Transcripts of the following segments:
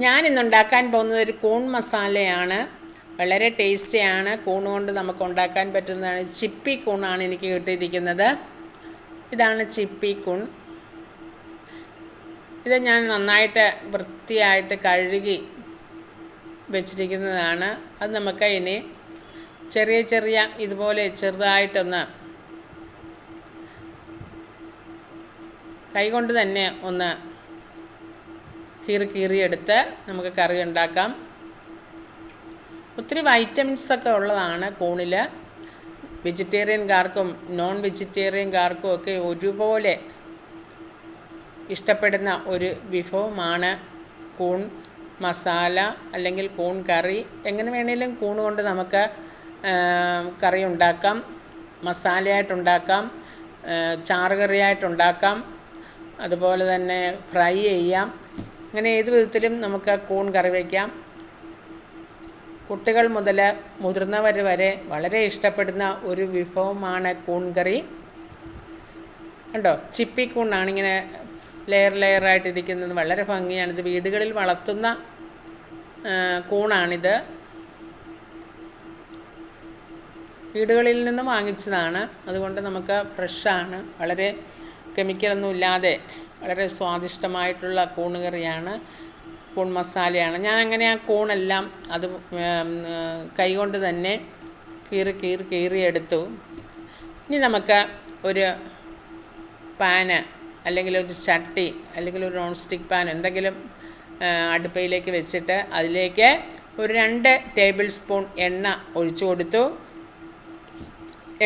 ഞാൻ ഇന്നുണ്ടാക്കാൻ പോകുന്നത് ഒരു കൂൺ മസാലയാണ് വളരെ ടേസ്റ്റിയാണ് കൂൺ കൊണ്ട് നമുക്ക് ഉണ്ടാക്കാൻ പറ്റുന്നതാണ്. ചിപ്പി കൂണാണ് എനിക്ക് കിട്ടിയിരിക്കുന്നത്. ഇതാണ് ചിപ്പി കൂൺ ഇത് ഞാൻ നന്നായിട്ട് വൃത്തിയായിട്ട് കഴുകി വെച്ചിരിക്കുന്നതാണ്. അത് നമുക്ക് ഇനി ചെറിയ ചെറിയ ഇതുപോലെ ചെറുതായിട്ടൊന്ന് കൈകൊണ്ട് തന്നെ ഒന്ന് കീറി കീറിയെടുത്ത് നമുക്ക് കറി ഉണ്ടാക്കാം. ഒത്തിരി വൈറ്റമിൻസ് ഒക്കെ ഉള്ളതാണ് കൂണിൽ വെജിറ്റേറിയൻകാർക്കും നോൺ വെജിറ്റേറിയൻകാർക്കും ഒക്കെ ഒരുപോലെ ഇഷ്ടപ്പെടുന്ന ഒരു വിഭവമാണ് കൂൺ മസാല അല്ലെങ്കിൽ കൂൺ കറി. എങ്ങനെ വേണേലും കൂൺ കൊണ്ട് നമുക്ക് കറി ഉണ്ടാക്കാം. മസാലയായിട്ടുണ്ടാക്കാം ചാറുകറിയായിട്ടുണ്ടാക്കാം അതുപോലെ തന്നെ ഫ്രൈ ചെയ്യാം. അങ്ങനെ ഏത് വിധത്തിലും നമുക്ക് കൂൺ കറി വയ്ക്കാം കുട്ടികൾ മുതൽ മുതിർന്നവർ വരെ വളരെ ഇഷ്ടപ്പെടുന്ന ഒരു വിഭവമാണ് കൂൺ കറി. കണ്ടോ? ചിപ്പി കൂണാണ് ഇങ്ങനെ ലെയർ ലെയറായിട്ടിരിക്കുന്നത് വളരെ ഭംഗിയാണ്. ഇത് വീടുകളിൽ വളർത്തുന്ന കൂണാണിത്. വീടുകളിൽ നിന്ന് വാങ്ങിച്ചതാണ്. അതുകൊണ്ട് നമുക്ക് ഫ്രഷാണ് വളരെ കെമിക്കലൊന്നും ഇല്ലാതെ വളരെ സ്വാദിഷ്ടമായിട്ടുള്ള കൂണ് കറിയാണ് കൂൺ മസാലയാണ്. ഞാൻ അങ്ങനെ ആ കൂണെല്ലാം അത് കൈകൊണ്ട് തന്നെ കീറി കീറി കീറിയെടുത്തു ഇനി നമുക്ക് ഒരു പാന് അല്ലെങ്കിൽ ഒരു ചട്ടി അല്ലെങ്കിൽ ഒരു നോൺ സ്റ്റിക്ക് പാൻ എന്തെങ്കിലും അടുപ്പയിലേക്ക് വെച്ചിട്ട് അതിലേക്ക് ഒരു രണ്ട് ടേബിൾ സ്പൂൺ എണ്ണ ഒഴിച്ചു കൊടുത്തു.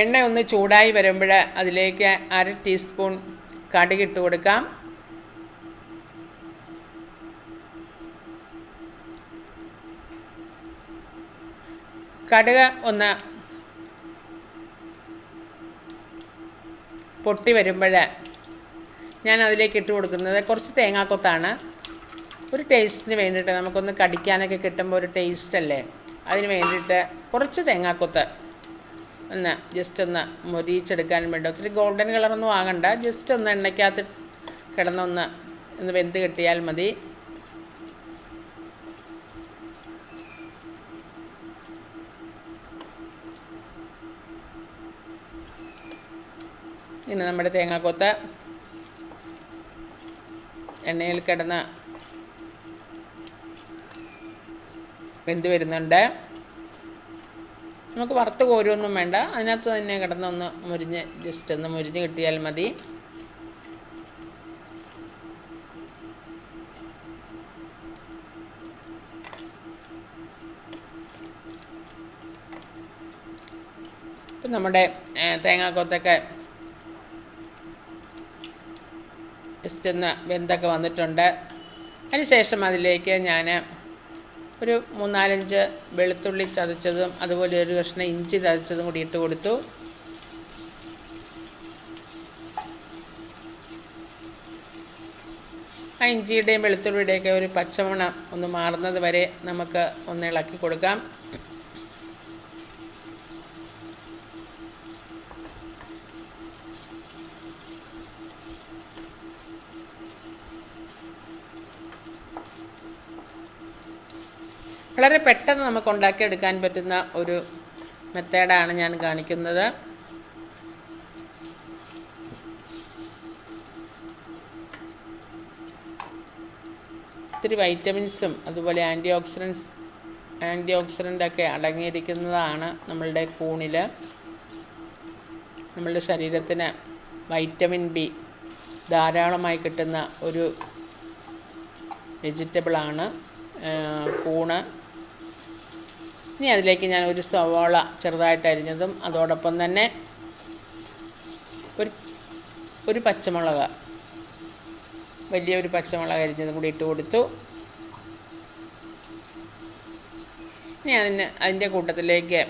എണ്ണ ഒന്ന് ചൂടായി വരുമ്പോൾ അതിലേക്ക് അര ടീസ്പൂൺ കടുകിട്ട് കൊടുക്കാം. കടുക് ഒന്ന് പൊട്ടി വരുമ്പോൾ ഞാൻ അതിലേക്ക് ഇട്ട് കൊടുക്കുന്നത് കുറച്ച് തേങ്ങാക്കൊത്താണ്. ഒരു ടേസ്റ്റിന് വേണ്ടിയിട്ട് നമുക്കൊന്ന് കടിക്കാനൊക്കെ കിട്ടുമ്പോൾ ഒരു ടേസ്റ്റ് അല്ലേ? അതിന് വേണ്ടിയിട്ട് കുറച്ച് തേങ്ങാക്കൊത്ത് ഒന്ന് ജസ്റ്റ് ഒന്ന് മൊരിയിച്ചെടുക്കാൻ വേണ്ടി. ഒത്തിരി ഗോൾഡൻ കളറൊന്നും ആകണ്ട. ജസ്റ്റ് ഒന്ന് എണ്ണയ്ക്കകത്ത് കിടന്നൊന്ന് ഒന്ന് വെന്ത് കിട്ടിയാൽ മതി. ഇനി നമ്മുടെ തേങ്ങാക്കൊത്ത് എണ്ണയിൽ കിടന്ന് വെന്ത് വരുന്നുണ്ട്. നമുക്ക് വറുത്ത് കോരുമൊന്നും വേണ്ട. അതിനകത്ത് തന്നെ കിടന്നൊന്ന് മുരിഞ്ഞ് ജസ്റ്റ് ഒന്ന് മുരിഞ്ഞ് കിട്ടിയാൽ മതി. നമ്മുടെ തേങ്ങാക്കൊത്തൊക്കെ ജസ്റ്റ് ഒന്ന് വെന്തൊക്കെ വന്നിട്ടുണ്ട്. അതിനുശേഷം അതിലേക്ക് ഞാൻ ഒരു മൂന്നാലഞ്ച് വെളുത്തുള്ളി ചതച്ചതും അതുപോലെ ഒരു കഷ്ണം ഇഞ്ചി ചതച്ചതും കൂടി ഇട്ട് കൊടുത്തു. ആ ഇഞ്ചിയുടെയും വെളുത്തുള്ളിയുടെയൊക്കെ ഒരു പച്ചമണം ഒന്ന് മാറുന്നത് വരെ നമുക്ക് ഒന്ന് ഇളക്കി കൊടുക്കാം. വളരെ പെട്ടെന്ന് നമുക്ക് ഉണ്ടാക്കിയെടുക്കാൻ പറ്റുന്ന ഒരു മെത്തേഡാണ് ഞാൻ കാണിക്കുന്നത്. ഒത്തിരി വൈറ്റമിൻസും അതുപോലെ ആന്റി ഓക്സിഡൻസ് ആന്റി ഓക്സിഡന്റൊക്കെ അടങ്ങിയിരിക്കുന്നതാണ് നമ്മളുടെ കൂണിൽ നമ്മളുടെ ശരീരത്തിന് വൈറ്റമിൻ ബി ധാരാളമായി കിട്ടുന്ന ഒരു വെജിറ്റബിളാണ് കൂണ്. ഇനി അതിലേക്ക് ഞാൻ ഒരു സവാള ചെറുതായിട്ട് അരിഞ്ഞതും അതോടൊപ്പം തന്നെ ഒരു ഒരു പച്ചമുളക് വലിയൊരു പച്ചമുളക് അരിഞ്ഞതും കൂടി ഇട്ട് കൊടുത്തു. ഇനി അതിന് അതിന്റെ കൂട്ടത്തിലേക്ക്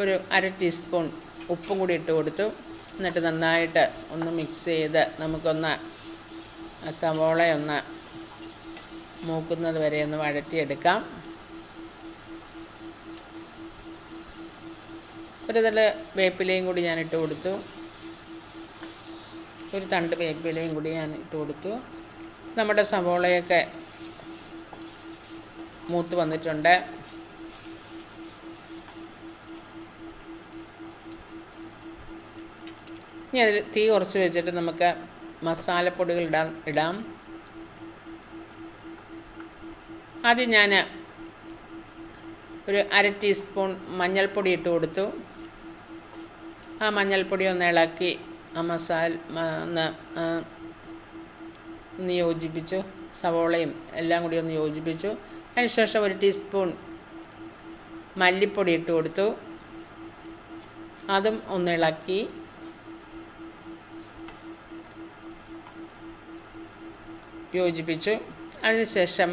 ഒരു അര ടീസ്പൂൺ ഉപ്പും കൂടി ഇട്ട് കൊടുത്തു. എന്നിട്ട് നന്നായിട്ട് ഒന്ന് മിക്സ് ചെയ്ത് നമുക്കൊന്ന് സവോളയൊന്ന് മൂക്കുന്നത് വരെ ഒന്ന് വഴറ്റിയെടുക്കാം. ഒരു തല വേപ്പിലയും കൂടി ഞാൻ ഇട്ട് കൊടുത്തു. ഒരു തണ്ട് വേപ്പിലയും കൂടി ഞാൻ ഇട്ട് കൊടുത്തു. നമ്മുടെ സവോളയൊക്കെ മൂത്ത് വന്നിട്ടുണ്ട്. ഇനി അതിൽ തീ കുറച്ച് വെച്ചിട്ട് നമുക്ക് മസാലപ്പൊടികൾ ഇടാൻ ഇടാം. ആദ്യം ഞാൻ ഒരു അര ടീസ്പൂൺ മഞ്ഞൾപ്പൊടി ഇട്ട് കൊടുത്തു. ആ മഞ്ഞൾപ്പൊടി ഒന്ന് ഇളക്കി ആ മസാല ഒന്ന് ഒന്ന് യോജിപ്പിച്ചു. സവോളയും എല്ലാം കൂടി ഒന്ന് യോജിപ്പിച്ചു. അതിനുശേഷം ഒരു ടീസ്പൂൺ മല്ലിപ്പൊടി ഇട്ട് കൊടുത്തു. അതും ഒന്ന് ഇളക്കി. യോജിപ്പിച്ചു. അതിനുശേഷം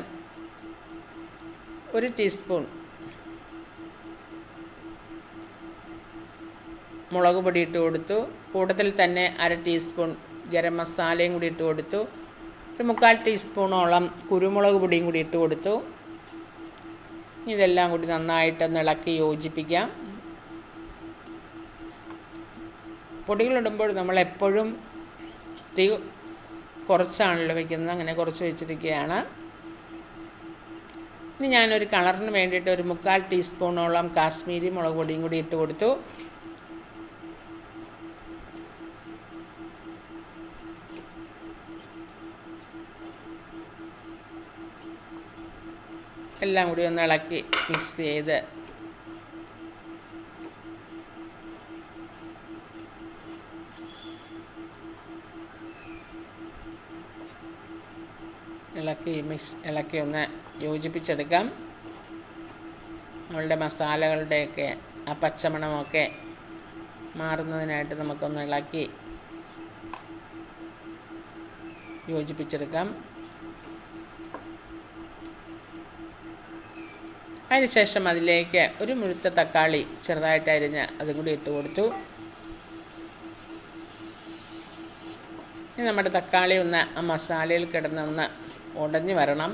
ഒരു ടീസ്പൂൺ മുളക് പൊടി ഇട്ട് കൊടുത്തു. കൂട്ടത്തിൽ തന്നെ അര ടീസ്പൂൺ ഗരം മസാലയും കൂടി ഇട്ട് കൊടുത്തു. ഒരു മുക്കാൽ ടീസ്പൂണോളം കുരുമുളക് പൊടിയും കൂടി ഇട്ട് കൊടുത്തു. ഇതെല്ലാം കൂടി നന്നായിട്ടൊന്ന് ഇളക്കി യോജിപ്പിക്കാം. പൊടികളിടുമ്പോൾ നമ്മൾ എപ്പോഴും തീ കുറച്ചാണല്ലോ വയ്ക്കുന്നത് അങ്ങനെ കുറച്ച് വെച്ചിരിക്കുകയാണ്. ഇനി ഞാനൊരു കളറിന് വേണ്ടിയിട്ട് ഒരു മുക്കാൽ ടീസ്പൂണോളം കാശ്മീരി മുളക് പൊടിയും കൂടി ഇട്ട് കൊടുത്തു. എല്ലാം കൂടി ഒന്ന് ഇളക്കി മിക്സ് ചെയ്ത്. ഇളക്കി മിക്സ് ഇളക്കി ഒന്ന് യോജിപ്പിച്ചെടുക്കാം. നമ്മളുടെ മസാലകളുടെയൊക്കെ ആ പച്ചമണമൊക്കെ മാറുന്നതിനായിട്ട് നമുക്കൊന്ന് ഇളക്കി യോജിപ്പിച്ചെടുക്കാം. അതിനുശേഷം അതിലേക്ക് ഒരു മുഴുത്ത തക്കാളി ചെറുതായിട്ട് അരിഞ്ഞ് അതും കൂടി ഇട്ട് കൊടുത്തു. ഇനി നമ്മുടെ തക്കാളി ഒന്ന് ആ മസാലയിൽ കിടന്നൊന്ന് ഉടഞ്ഞു വരണം.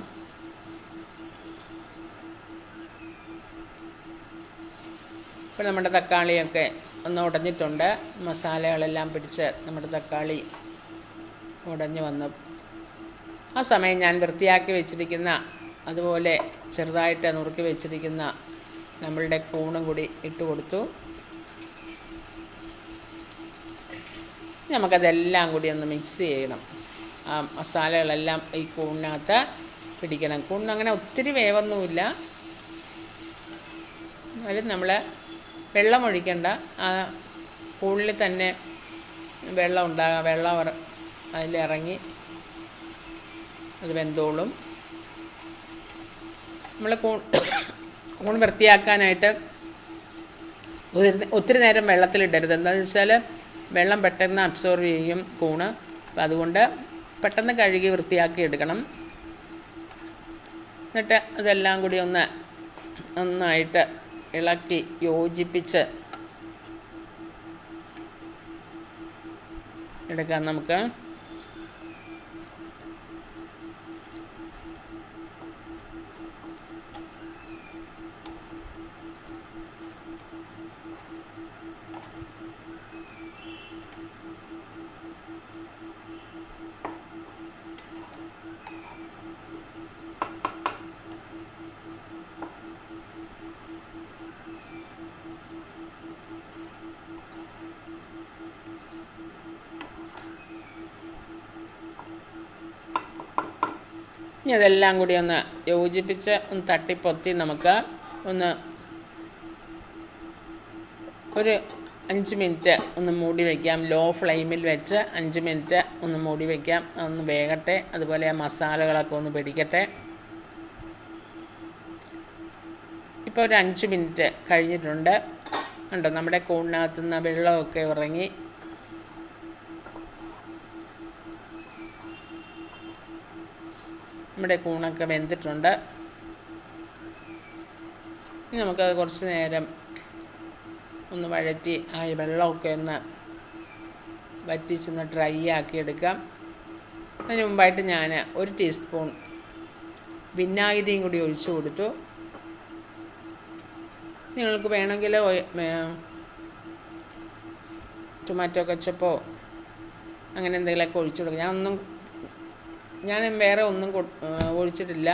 ഇപ്പോൾ നമ്മുടെ തക്കാളിയൊക്കെ ഒന്ന് ഉടഞ്ഞിട്ടുണ്ട്. മസാലകളെല്ലാം പിടിച്ച് നമ്മുടെ തക്കാളി ഉടഞ്ഞു വന്നു. ആ സമയം ഞാൻ വൃത്തിയാക്കി വെച്ചിരിക്കുന്ന അതുപോലെ ചെറുതായിട്ട് നുറുക്കി വെച്ചിരിക്കുന്ന നമ്മളുടെ കൂണും കൂടി ഇട്ട് കൊടുത്തു. നമുക്കതെല്ലാം കൂടി ഒന്ന് മിക്സ് ചെയ്യണം. ആ മസാലകളെല്ലാം ഈ കൂണിനകത്ത് പിടിക്കണം. കൂണിന് അങ്ങനെ ഒത്തിരി വേവൊന്നുമില്ല. എന്നാലും നമ്മൾ വെള്ളം ഒഴിക്കണ്ട. ആ കൂണിൽ തന്നെ വെള്ളം ഉണ്ടാകാം വെള്ളം അതിലിറങ്ങി അത് വെന്തോളും. നമ്മൾ കൂൺ കൂൺ വൃത്തിയാക്കാനായിട്ട് ഒത്തിരി നേരം വെള്ളത്തിലിടരുത്. എന്താണെന്ന് വെച്ചാൽ വെള്ളം പെട്ടെന്ന് അബ്സോർവ് ചെയ്യും കൂണ്. അപ്പം അതുകൊണ്ട് പെട്ടെന്ന് കഴുകി വൃത്തിയാക്കി എടുക്കണം. എന്നിട്ട് അതെല്ലാം കൂടി ഒന്ന് നന്നായിട്ട് ഇളക്കി യോജിപ്പിച്ച് എടുക്കാം നമുക്ക്. ഇനി കൂടി ഒന്ന് യോജിപ്പിച്ച് ഒന്ന് തട്ടിപ്പൊത്തി നമുക്ക് ഒന്ന് ഒരു അഞ്ച് മിനിറ്റ് ഒന്ന് മൂടി വയ്ക്കാം ലോ ഫ്ലെയിമിൽ വെച്ച് അഞ്ച് മിനിറ്റ് ഒന്ന് മൂടി വയ്ക്കാം ഒന്ന് വേകട്ടെ. അതുപോലെ ആ മസാലകളൊക്കെ ഒന്ന് പിടിക്കട്ടെ. ഇപ്പോൾ ഒരു അഞ്ച് മിനിറ്റ് കഴിഞ്ഞിട്ടുണ്ട്. കണ്ടോ നമ്മുടെ കൂണിനകത്തുനിന്ന് വെള്ളമൊക്കെ ഇറങ്ങി. നമ്മുടെ കൂണൊക്കെ വെന്തിട്ടുണ്ട്. ഇനി നമുക്കത് കുറച്ച് നേരം ഒന്ന് വഴറ്റി ആ വെള്ളമൊക്കെ ഒന്ന് വറ്റിച്ചൊന്ന് ഡ്രൈ ആക്കി എടുക്കാം. അതിന് മുമ്പായിട്ട് ഞാൻ ഒരു ടീസ്പൂൺ വിനാഗിരിയും കൂടി ഒഴിച്ചു കൊടുത്തു. നിങ്ങൾക്ക് വേണമെങ്കിൽ ടൊമാറ്റോ കച്ചപ്പോ അങ്ങനെ എന്തെങ്കിലുമൊക്കെ ഒഴിച്ചു കൊടുക്കും. ഞാനൊന്നും ഞാൻ വേറെ ഒന്നും ഒഴിച്ചിട്ടില്ല.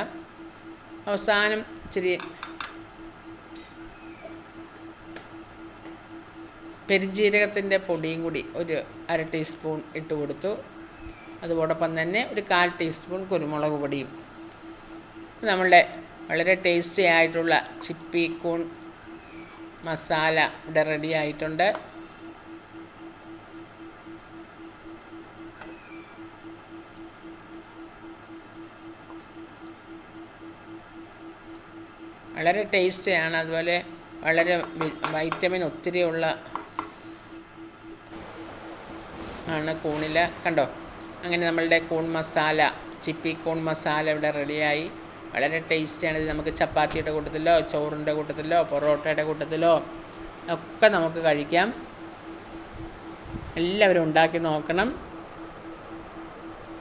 അവസാനം ഇച്ചിരി പെരുംജീരകത്തിന്റെ പൊടിയും കൂടി ഒരു അര ടീസ്പൂൺ ഇട്ട് കൊടുത്തു. അതോടൊപ്പം തന്നെ ഒരു കാൽ ടീസ്പൂൺ കുരുമുളക് പൊടിയും. നമ്മളുടെ വളരെ ടേസ്റ്റി ആയിട്ടുള്ള ചിപ്പി കൂൺ മസാല ഇവിടെ റെഡി ആയിട്ടുണ്ട്. വളരെ ടേസ്റ്റിയാണ്. അതുപോലെ വളരെ വൈറ്റമിൻ ഒത്തിരിയുള്ള ആണ് കൂണിൽ കണ്ടോ? അങ്ങനെ നമ്മളുടെ കൂൺ മസാല ചിപ്പി കൂൺ മസാല ഇവിടെ റെഡിയായി. വളരെ ടേസ്റ്റിയാണ്. ഇത് നമുക്ക് ചപ്പാത്തിയുടെ കൂട്ടത്തിലോ ചോറിന്റെ കൂട്ടത്തിലോ പൊറോട്ടയുടെ കൂട്ടത്തിലോ ഒക്കെ നമുക്ക് കഴിക്കാം. എല്ലാവരും ഉണ്ടാക്കി നോക്കണം.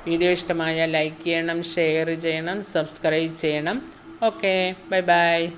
വീഡിയോ ഇഷ്ടമായാൽ ലൈക്ക് ചെയ്യണം ഷെയർ ചെയ്യണം സബ്സ്ക്രൈബ് ചെയ്യണം. Okay bye bye